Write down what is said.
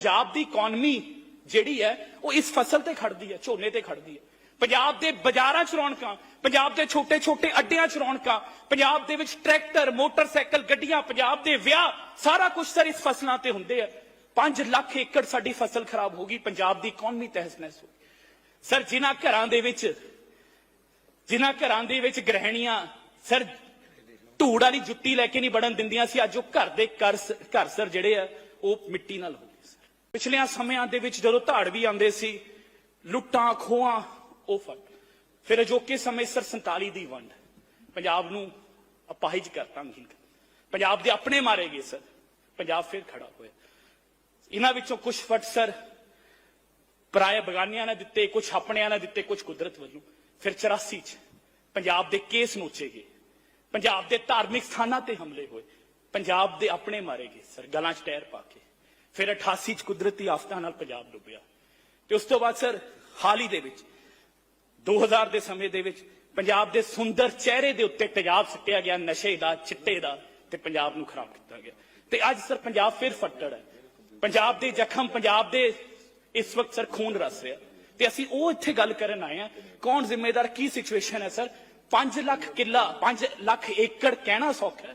ਪੰਜਾਬ ਦੀ economy ਜਿਹੜੀ ਹੈ, ਉਹ ਇਸ ਫਸਲ ਤੇ ਖੜਦੀ ਹੈ, ਝੋਨੇ ਤੇ ਖੜਦੀ ਹੈ। ਪੰਜਾਬ ਦੇ ਬਾਜ਼ਾਰਾਂ 'ਚ ਰੌਣਕਾਂ, ਪੰਜਾਬ ਦੇ ਛੋਟੇ-ਛੋਟੇ ਅੱਡਿਆਂ 'ਚ ਰੌਣਕਾਂ, ਪੰਜਾਬ ਦੇ ਵਿੱਚ ਟਰੈਕਟਰ, ਮੋਟਰਸਾਈਕਲ, ਗੱਡੀਆਂ, ਪੰਜਾਬ ਦੇ ਵਿਆਹ, ਸਾਰਾ ਕੁਝ ਸਰ ਇਸ ਫਸਲਾਂ ਤੇ ਹੁੰਦੇ ਆ। 5 ਲੱਖ ਏਕੜ ਸਾਡੀ ਫਸਲ ਖਰਾਬ ਹੋ ਗਈ, ਪੰਜਾਬ ਦੀ ਇਕਨੋਮੀ ਤਹਿਸ-ਨਹਿਸ ਹੋ ਗਈ। ਸਰ, ਜਿਨ੍ਹਾਂ ਘਰਾਂ ਦੇ ਵਿੱਚ, ਜਿਨ੍ਹਾਂ ਘਰਾਂ ਦੇ ਵਿੱਚ ਗ੍ਰਹਿਣੀਆਂ, ਸਰ, ਧੂੜ ਵਾਲੀ ਜੁੱਤੀ ਲੈ ਕੇ ਨਹੀਂ ਵੜਨ ਦਿੰਦੀਆਂ ਸੀ, ਅੱਜ ਉਹ ਘਰ ਦੇ ਘਰ ਘਰ ਸਰ ਜਿਹੜੇ ਆ, ਉਹ ਮਿੱਟੀ ਨਾਲ ਹੋ ਗਏ। ਪਿਛਲਿਆਂ ਸਮਿਆਂ ਦੇ ਵਿੱਚ ਜਦੋਂ ਧਾੜ ਵੀ ਆਉਂਦੇ ਸੀ, ਲੁੱਟਾਂ, ਖੋਹਾਂ, ਉਹ ਫਟ ਫਿਰ ਅਜੋਕੇ ਸਮੇਂ ਸਰ 47 ਦੀ ਵੰਡ। ਪੰਜਾਬ ਨੂੰ ਅਪਾਹਿਜ ਕਰਤਾ ਅੰਗਹੀਨ ਪੰਜਾਬ ਦੇ ਆਪਣੇ ਮਾਰੇ ਗਏ ਸਰ। ਪੰਜਾਬ ਫਿਰ ਖੜਾ ਹੋਇਆ। ਇਹਨਾਂ ਵਿੱਚੋਂ ਕੁਝ ਫਟ ਸਰ। ਪਰਾਏ ਬਗਾਨੀਆਂ ਨੇ ਦਿੱਤੇ ਕੁਝ ਆਪਣਿਆਂ ਨੇ ਦਿੱਤੇ ਕੁਝ ਕੁਦਰਤ ਵੱਲੋਂ। ਫਿਰ 84 ਚ ਪੰਜਾਬ ਦੇ ਕੇਸ ਨੋਚੇ ਗਏ। ਪੰਜਾਬ ਦੇ ਧਾਰਮਿਕ ਸਥਾਨਾਂ ਤੇ ਹਮਲੇ ਹੋਏ। ਪੰਜਾਬ ਦੇ ਆਪਣੇ ਮਾਰੇ ਗਏ ਸਰ। ਗਲਾਂ 'ਚ ਟਾਇਰ ਪਾ ਕੇ। ਫਿਰ 88 ਚ ਕੁਦਰਤੀ ਆਫਤਾਂ ਨਾਲ ਪੰਜਾਬ ਡੁੱਬਿਆ। ਤੇ ਉਸ ਤੋਂ ਬਾਅਦ ਸਰ, ਹਾਲ ਹੀ ਦੇ ਵਿੱਚ 2000 ਦੇ ਸਮੇਂ ਦੇ ਵਿੱਚ ਪੰਜਾਬ ਦੇ ਸੁੰਦਰ ਚਿਹਰੇ ਦੇ ਉੱਤੇ ਤੇਜ਼ਾਬ ਸਿੱਟਿਆ ਗਿਆ, ਨਸ਼ੇ ਦਾ, ਚਿੱਟੇ ਦਾ, ਤੇ ਪੰਜਾਬ ਨੂੰ ਖਰਾਬ ਕੀਤਾ ਗਿਆ। ਤੇ ਅੱਜ ਸਰ, ਪੰਜਾਬ ਫਿਰ ਫੱਟੜ ਹੈ। ਪੰਜਾਬ ਦੇ ਜ਼ਖਮ, ਪੰਜਾਬ ਦੇ ਇਸ ਵਕਤ ਸਰ ਖੂਨ ਰਸ ਰਿਹਾ। ਤੇ ਅਸੀਂ ਉਹ ਇੱਥੇ ਗੱਲ ਕਰਨ ਆਏ ਆ ਕੌਣ ਜ਼ਿੰਮੇਦਾਰ, ਕੀ ਸਿਚੁਏਸ਼ਨ ਹੈ ਸਰ? 5 ਲੱਖ ਕਿੱਲਾ 5 ਲੱਖ ਏਕੜ ਕਹਿਣਾ ਸੌਖਾ